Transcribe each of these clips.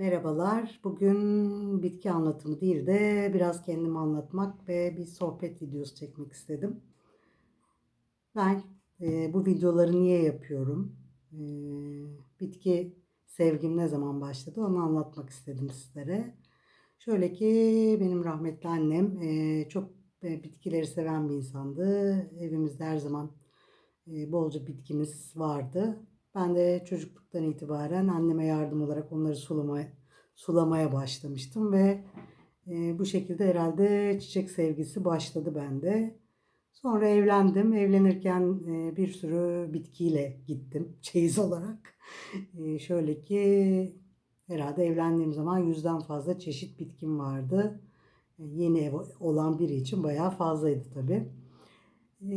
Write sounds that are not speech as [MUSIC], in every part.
Merhabalar. Bugün bitki anlatımı değil de biraz kendimi anlatmak ve bir sohbet videosu çekmek istedim. Ben e, bu videoları niye yapıyorum? E, bitki sevgim ne zaman başladı onu anlatmak istedim sizlere. Şöyle ki benim rahmetli annem e, çok e, bitkileri seven bir insandı. Evimizde her zaman e, bolca bitkimiz vardı. Ben de çocukluktan itibaren anneme yardım olarak onları sulamaya, sulamaya başlamıştım ve e, bu şekilde herhalde çiçek sevgisi başladı bende. Sonra evlendim. Evlenirken e, bir sürü bitkiyle gittim [LAUGHS] çeyiz olarak. E, şöyle ki herhalde evlendiğim zaman yüzden fazla çeşit bitkim vardı. E, yeni ev olan biri için bayağı fazlaydı tabii. E,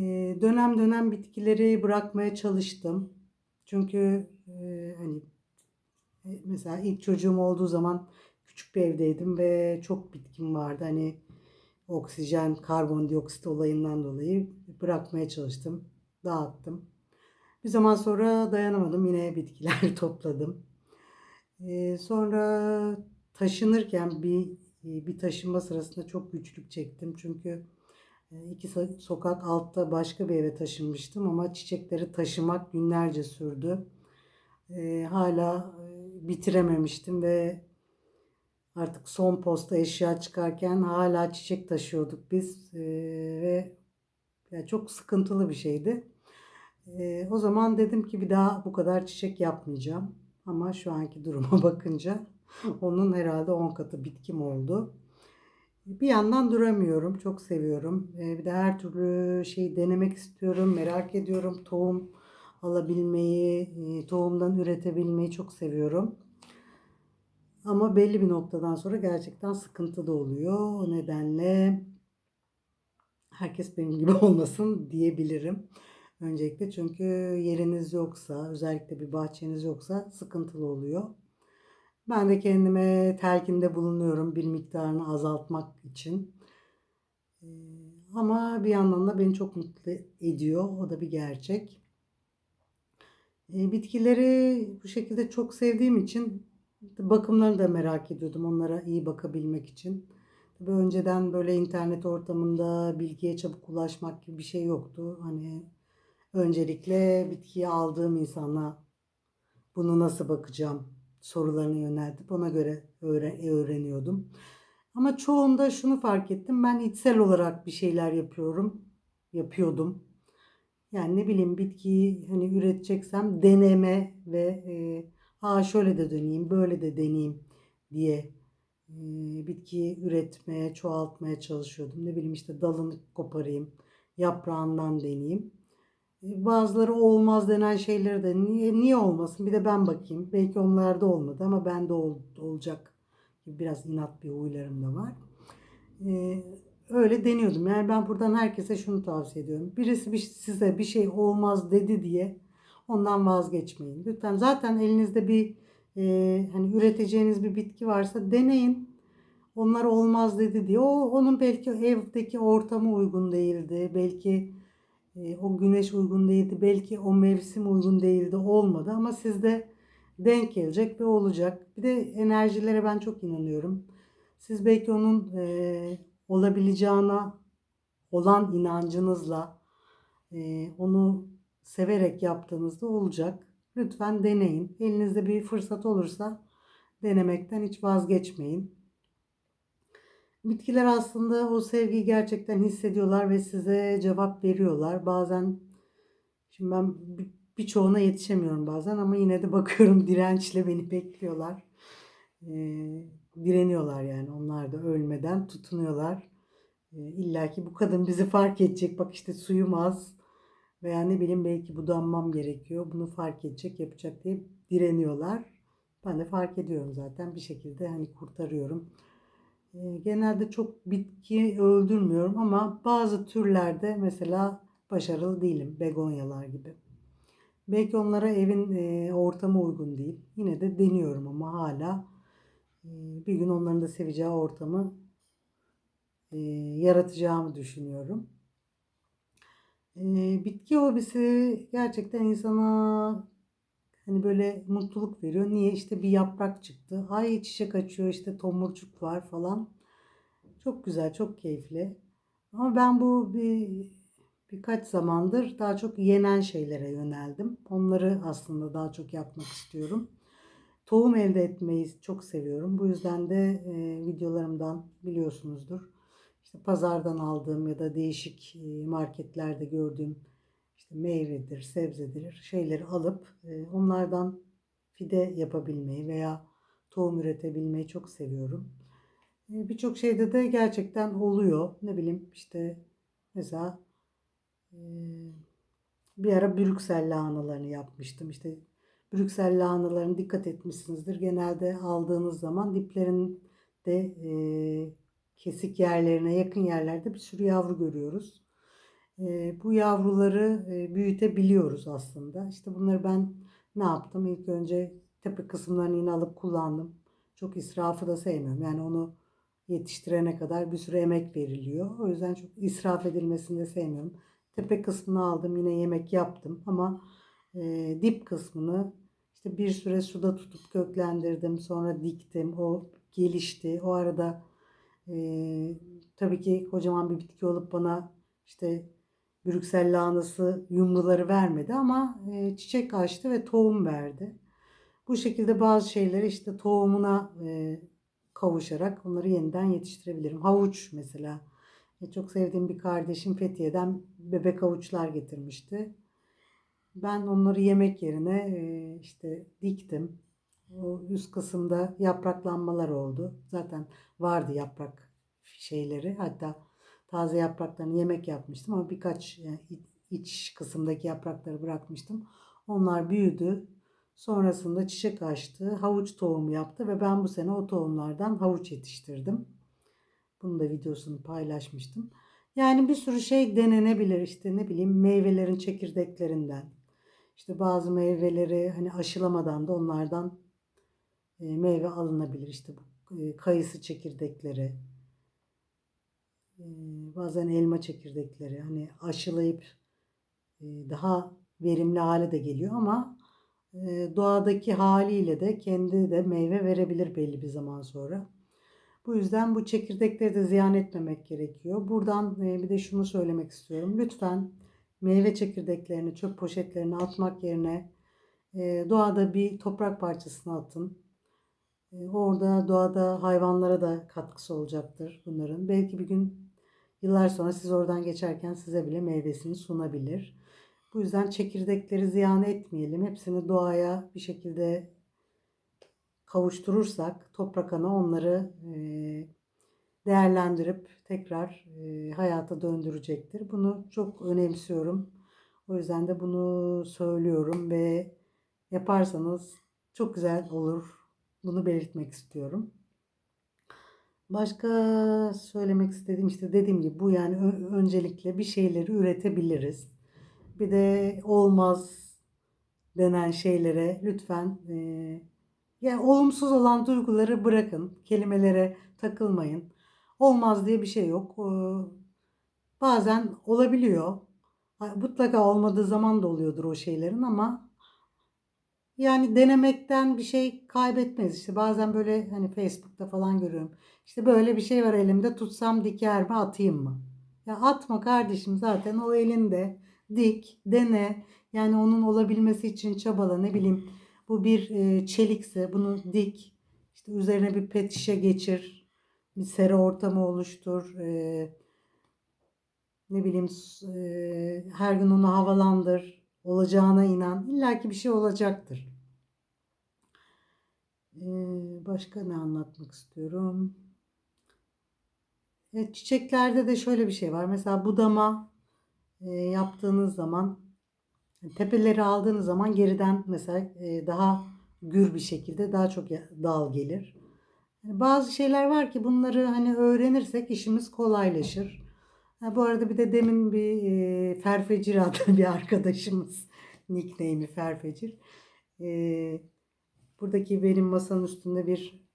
dönem dönem bitkileri bırakmaya çalıştım. Çünkü e, hani e, mesela ilk çocuğum olduğu zaman küçük bir evdeydim ve çok bitkim vardı. Hani oksijen, karbondioksit olayından dolayı bırakmaya çalıştım. Dağıttım. Bir zaman sonra dayanamadım. Yine bitkiler [LAUGHS] topladım. E, sonra taşınırken bir bir taşınma sırasında çok güçlük çektim. Çünkü e, iki sokak altta başka bir eve taşınmıştım ama çiçekleri taşımak günlerce sürdü. E, hala e, bitirememiştim ve artık son posta eşya çıkarken hala çiçek taşıyorduk biz e, ve yani çok sıkıntılı bir şeydi. E, o zaman dedim ki bir daha bu kadar çiçek yapmayacağım. Ama şu anki duruma [LAUGHS] bakınca onun herhalde 10 katı bitkim oldu. Bir yandan duramıyorum. Çok seviyorum. Ee, bir de her türlü şeyi denemek istiyorum. Merak ediyorum. Tohum alabilmeyi, e, tohumdan üretebilmeyi çok seviyorum. Ama belli bir noktadan sonra gerçekten sıkıntı da oluyor. O nedenle herkes benim gibi [LAUGHS] olmasın diyebilirim. Öncelikle çünkü yeriniz yoksa, özellikle bir bahçeniz yoksa sıkıntılı oluyor. Ben de kendime telkinde bulunuyorum bir miktarını azaltmak için. Ee, ama bir yandan da beni çok mutlu ediyor. O da bir gerçek. Ee, bitkileri bu şekilde çok sevdiğim için bakımlarını da merak ediyordum onlara iyi bakabilmek için. Tabii önceden böyle internet ortamında bilgiye çabuk ulaşmak gibi bir şey yoktu. Hani öncelikle bitkiyi aldığım insana bunu nasıl bakacağım sorularını yöneltip ona göre öğreniyordum. Ama çoğunda şunu fark ettim. Ben içsel olarak bir şeyler yapıyorum. Yapıyordum. Yani ne bileyim bitkiyi hani üreteceksem deneme ve e, ha şöyle de deneyeyim, böyle de deneyeyim diye e, bitkiyi üretmeye, çoğaltmaya çalışıyordum. Ne bileyim işte dalını koparayım, yaprağından deneyeyim. Bazıları olmaz denen şeyleri de niye, niye olmasın bir de ben bakayım. Belki onlarda olmadı ama bende ol, olacak. Biraz inat bir huylarım da var. Ee, öyle deniyordum. Yani ben buradan herkese şunu tavsiye ediyorum. Birisi bir, size bir şey olmaz dedi diye ondan vazgeçmeyin. Lütfen zaten elinizde bir e, hani üreteceğiniz bir bitki varsa deneyin. Onlar olmaz dedi diye. O onun belki evdeki ortamı uygun değildi. Belki e, o güneş uygun değildi. Belki o mevsim uygun değildi. Olmadı ama sizde denk gelecek ve olacak. Bir de enerjilere ben çok inanıyorum. Siz belki onun e, olabileceğine olan inancınızla e, onu severek yaptığınızda olacak. Lütfen deneyin. Elinizde bir fırsat olursa denemekten hiç vazgeçmeyin. Bitkiler aslında o sevgiyi gerçekten hissediyorlar ve size cevap veriyorlar. Bazen şimdi ben birçoğuna yetişemiyorum bazen ama yine de bakıyorum [LAUGHS] dirençle beni bekliyorlar. Ee, direniyorlar yani onlar da ölmeden tutunuyorlar. Ee, İlla ki bu kadın bizi fark edecek. Bak işte suyum az veya ne bileyim belki budanmam gerekiyor. Bunu fark edecek, yapacak diye direniyorlar. Ben de fark ediyorum zaten bir şekilde hani kurtarıyorum. Ee, genelde çok bitki öldürmüyorum ama bazı türlerde mesela başarılı değilim. Begonyalar gibi. Belki onlara evin e, ortamı uygun değil. Yine de deniyorum ama hala e, bir gün onların da seveceği ortamı e, yaratacağımı düşünüyorum. Bitki hobisi gerçekten insana hani böyle mutluluk veriyor. Niye? İşte bir yaprak çıktı. Ay çiçek açıyor işte tomurcuk var falan. Çok güzel, çok keyifli. Ama ben bu bir birkaç zamandır daha çok yenen şeylere yöneldim. Onları aslında daha çok yapmak istiyorum. Tohum elde etmeyi çok seviyorum. Bu yüzden de e, videolarımdan biliyorsunuzdur. İşte pazardan aldığım ya da değişik e, marketlerde gördüğüm işte meyvedir, sebzedir şeyleri alıp e, onlardan fide yapabilmeyi veya tohum üretebilmeyi çok seviyorum. E, Birçok şeyde de gerçekten oluyor. Ne bileyim işte mesela e, bir ara Brüksel lahanalarını yapmıştım. İşte Brüksel lahanalarını dikkat etmişsinizdir. Genelde aldığınız zaman diplerinde e, kesik yerlerine yakın yerlerde bir sürü yavru görüyoruz. Bu yavruları büyütebiliyoruz aslında. İşte bunları ben ne yaptım? İlk önce tepe kısımlarını yine alıp kullandım. Çok israfı da sevmiyorum. Yani onu yetiştirene kadar bir sürü emek veriliyor. O yüzden çok israf edilmesini de sevmiyorum. Tepe kısmını aldım yine yemek yaptım ama e, dip kısmını işte bir süre suda tutup köklendirdim. Sonra diktim. O gelişti. O arada e, tabii ki kocaman bir bitki olup bana işte Brüksel lahanası yumruları vermedi ama e, çiçek açtı ve tohum verdi. Bu şekilde bazı şeyleri işte tohumuna e, kavuşarak onları yeniden yetiştirebilirim. Havuç mesela. E, çok sevdiğim bir kardeşim Fethiye'den bebek havuçlar getirmişti. Ben onları yemek yerine e, işte diktim. O üst kısımda yapraklanmalar oldu. Zaten vardı yaprak şeyleri. Hatta taze yapraklarını yemek yapmıştım ama birkaç yani iç kısımdaki yaprakları bırakmıştım. Onlar büyüdü. Sonrasında çiçek açtı, havuç tohumu yaptı ve ben bu sene o tohumlardan havuç yetiştirdim. Bunun da videosunu paylaşmıştım. Yani bir sürü şey denenebilir işte ne bileyim meyvelerin çekirdeklerinden. İşte bazı meyveleri hani aşılamadan da onlardan e, meyve alınabilir. İşte bu e, kayısı çekirdekleri, e, bazen elma çekirdekleri hani aşılayıp daha verimli hale de geliyor ama doğadaki haliyle de kendi de meyve verebilir belli bir zaman sonra. Bu yüzden bu çekirdekleri de ziyan etmemek gerekiyor. Buradan bir de şunu söylemek istiyorum. Lütfen meyve çekirdeklerini çöp poşetlerine atmak yerine doğada bir toprak parçasına atın. E, orada doğada hayvanlara da katkısı olacaktır bunların. Belki bir gün yıllar sonra siz oradan geçerken size bile meyvesini sunabilir. Bu yüzden çekirdekleri ziyan etmeyelim. Hepsini doğaya bir şekilde kavuşturursak toprak ana onları e, değerlendirip tekrar e, hayata döndürecektir. Bunu çok önemsiyorum. O yüzden de bunu söylüyorum ve yaparsanız çok güzel olur. Bunu belirtmek istiyorum. Başka söylemek istediğim işte dediğim gibi bu yani öncelikle bir şeyleri üretebiliriz. Bir de olmaz denen şeylere lütfen e, yani olumsuz olan duyguları bırakın. Kelimelere takılmayın. Olmaz diye bir şey yok. E, bazen olabiliyor. Mutlaka olmadığı zaman da oluyordur o şeylerin ama yani denemekten bir şey kaybetmez. İşte bazen böyle hani Facebook'ta falan görüyorum. İşte böyle bir şey var elimde tutsam diker mi atayım mı? Ya atma kardeşim zaten o elinde dik, dene. Yani onun olabilmesi için çabala ne bileyim. Bu bir e, çelikse bunu dik. İşte üzerine bir pet şişe geçir. Bir sera ortamı oluştur. E, ne bileyim e, her gün onu havalandır. Olacağına inan. İlla ki bir şey olacaktır. E, başka ne anlatmak istiyorum? Evet, çiçeklerde de şöyle bir şey var. Mesela budama e, yaptığınız zaman tepeleri aldığınız zaman geriden mesela e, daha gür bir şekilde daha çok dal gelir. Bazı şeyler var ki bunları hani öğrenirsek işimiz kolaylaşır. Ha, bu arada bir de demin bir e, Ferfecir adlı bir arkadaşımız [LAUGHS] nickname'i Ferfecir. E, buradaki benim masanın üstünde bir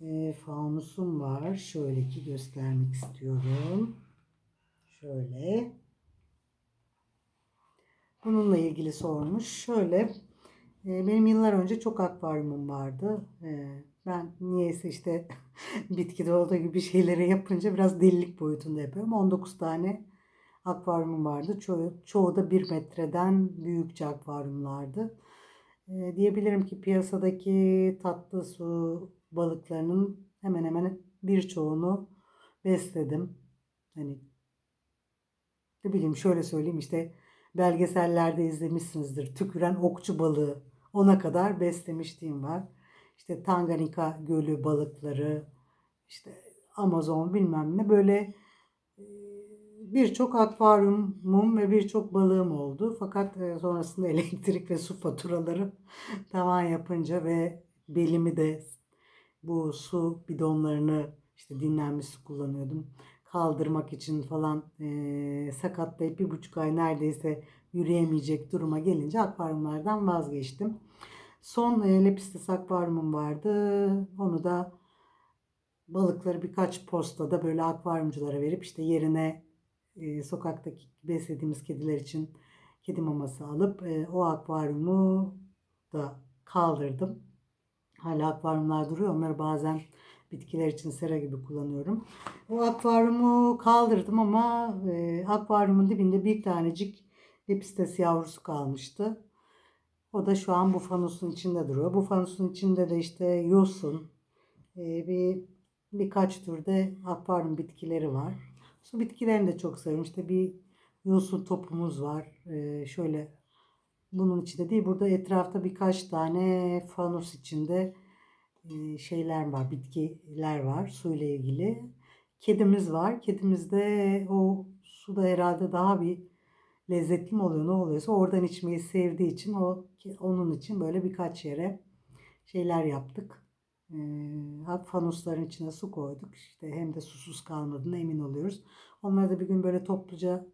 e, fanusum var. Şöyle ki göstermek istiyorum. Şöyle. Bununla ilgili sormuş. Şöyle E, benim yıllar önce çok akvaryumum vardı. E, ben niyeyse işte [LAUGHS] bitkide olduğu gibi şeyleri yapınca biraz delilik boyutunda yapıyorum. 19 tane akvaryumum vardı. Çoğu, çoğu da 1 metreden büyükçe akvaryumlardı. E, diyebilirim ki piyasadaki tatlı su balıklarının hemen hemen birçoğunu besledim. Hani ne bileyim şöyle söyleyeyim işte belgesellerde izlemişsinizdir. Tüküren okçu balığı ona kadar beslemişliğim var. İşte Tanganyika gölü balıkları, işte Amazon bilmem ne böyle birçok akvaryumum ve birçok balığım oldu. Fakat sonrasında [LAUGHS] elektrik ve su faturaları [LAUGHS] tavan yapınca ve belimi de bu su bidonlarını işte dinlenmiş su kullanıyordum. Kaldırmak için falan e, sakatlayıp bir buçuk ay neredeyse yürüyemeyecek duruma gelince akvaryumlardan vazgeçtim. Son lepistes akvaryumum vardı. Onu da balıkları birkaç postada böyle akvaryumculara verip işte yerine e, sokaktaki beslediğimiz kediler için kedi maması alıp e, o akvaryumu da kaldırdım. Hala akvaryumlar duruyor. Onları bazen bitkiler için sera gibi kullanıyorum. O akvaryumu kaldırdım ama e, akvaryumun dibinde bir tanecik lepistes yavrusu kalmıştı. O da şu an bu fanusun içinde duruyor. Bu fanusun içinde de işte yosun, e, bir birkaç türde akvaryum bitkileri var. Su bitkilerini de çok seviyorum. İşte bir yosun topumuz var. E, şöyle bunun içinde değil. Burada etrafta birkaç tane fanus içinde e, şeyler var, bitkiler var suyla ilgili. Kedimiz var. Kedimizde o suda herhalde daha bir lezzetli mi oluyor ne oluyorsa oradan içmeyi sevdiği için o onun için böyle birkaç yere şeyler yaptık. E, fanusların içine su koyduk. İşte hem de susuz kalmadığına emin oluyoruz. Onları da bir gün böyle topluca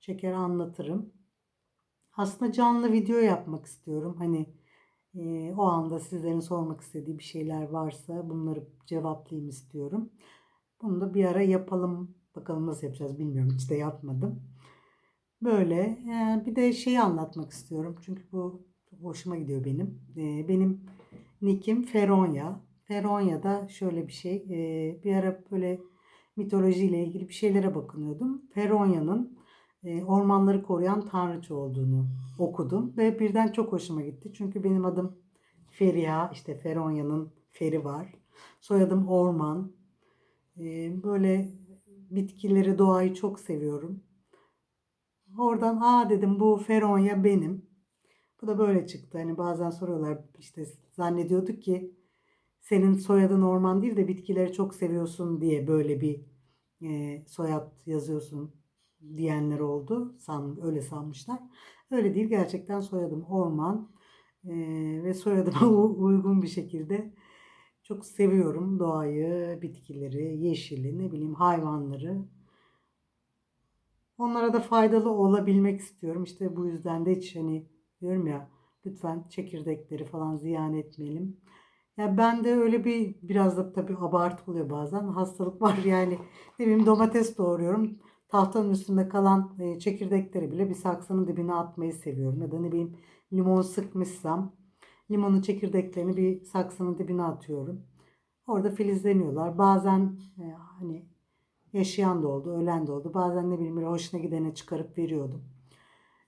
çeker anlatırım. Aslında canlı video yapmak istiyorum. Hani e, o anda sizlerin sormak istediği bir şeyler varsa bunları cevaplayayım istiyorum. Bunu da bir ara yapalım. Bakalım nasıl yapacağız bilmiyorum. Hiç de yapmadım. Böyle. E, bir de şeyi anlatmak istiyorum. Çünkü bu hoşuma gidiyor benim. E, benim nickim Feronya. Feronya'da şöyle bir şey. E, bir ara böyle mitolojiyle ilgili bir şeylere bakınıyordum. Feronya'nın e, ormanları koruyan tanrıça olduğunu okudum ve birden çok hoşuma gitti. Çünkü benim adım Feriha, işte Feronya'nın Feri var. Soyadım Orman. E, böyle bitkileri, doğayı çok seviyorum. Oradan aa dedim bu Feronya benim. Bu da böyle çıktı. Hani bazen soruyorlar işte zannediyorduk ki senin soyadın Orman değil de bitkileri çok seviyorsun diye böyle bir e, soyad yazıyorsun diyenler oldu. San, öyle sanmışlar. Öyle değil. Gerçekten soyadım Orman e, ve soyadıma [LAUGHS] uygun bir şekilde çok seviyorum doğayı, bitkileri, yeşili, ne bileyim hayvanları. Onlara da faydalı olabilmek istiyorum. İşte bu yüzden de hiç hani diyorum ya lütfen çekirdekleri falan ziyan etmeyelim. Ya ben de öyle bir biraz da tabii abartı oluyor bazen. Hastalık var [LAUGHS] yani. Ne bileyim domates doğruyorum tahtanın üstünde kalan e, çekirdekleri bile bir saksının dibine atmayı seviyorum. Ya da ne bileyim limon sıkmışsam limonun çekirdeklerini bir saksının dibine atıyorum. Orada filizleniyorlar. Bazen e, hani yaşayan da oldu, ölen de oldu. Bazen ne bileyim hoşuna gidene çıkarıp veriyordum.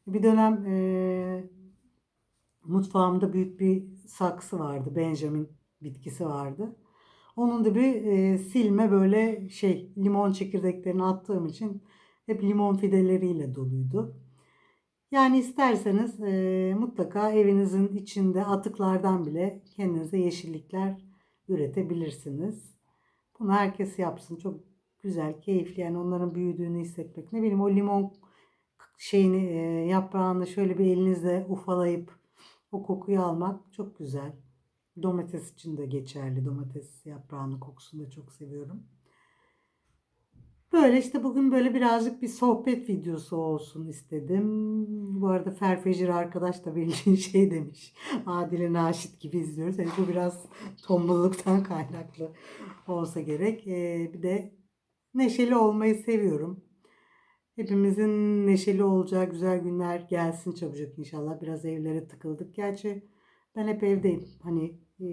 Bir dönem e, mutfağımda büyük bir saksı vardı. Benjamin bitkisi vardı. Onun da bir e, silme böyle şey limon çekirdeklerini attığım için hep limon fideleriyle doluydu. Yani isterseniz e, mutlaka evinizin içinde atıklardan bile kendinize yeşillikler üretebilirsiniz. Bunu herkes yapsın. Çok güzel, keyifli. Yani onların büyüdüğünü hissetmek. Ne bileyim o limon şeyini, e, yaprağını şöyle bir elinizle ufalayıp o kokuyu almak çok güzel. Domates için de geçerli. Domates yaprağının kokusunu da çok seviyorum. Böyle işte bugün böyle birazcık bir sohbet videosu olsun istedim. Bu arada Ferfecir arkadaş da bildiğin [LAUGHS] şey demiş. Adile Naşit gibi izliyoruz. Yani bu biraz tombuluktan [LAUGHS] kaynaklı olsa gerek. Ee, bir de neşeli olmayı seviyorum. Hepimizin neşeli olacağı güzel günler gelsin çabucak inşallah. Biraz evlere tıkıldık. Gerçi Ben hep evdeyim. Hani e,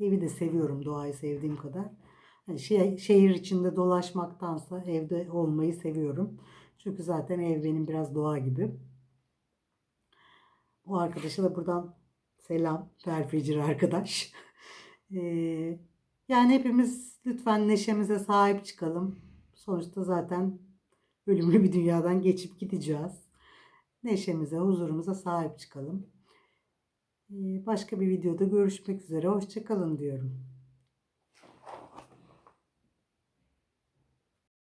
evi de seviyorum doğayı sevdiğim kadar. Hani şey, şehir içinde dolaşmaktansa evde olmayı seviyorum. Çünkü zaten ev benim biraz doğa gibi. Bu arkadaşa da buradan selam. Perfecir arkadaş. Ee, [LAUGHS] yani hepimiz lütfen neşemize sahip çıkalım. Sonuçta zaten ölümlü bir dünyadan geçip gideceğiz. Neşemize, huzurumuza sahip çıkalım. Ee, Başka bir videoda görüşmek üzere. Hoşçakalın diyorum.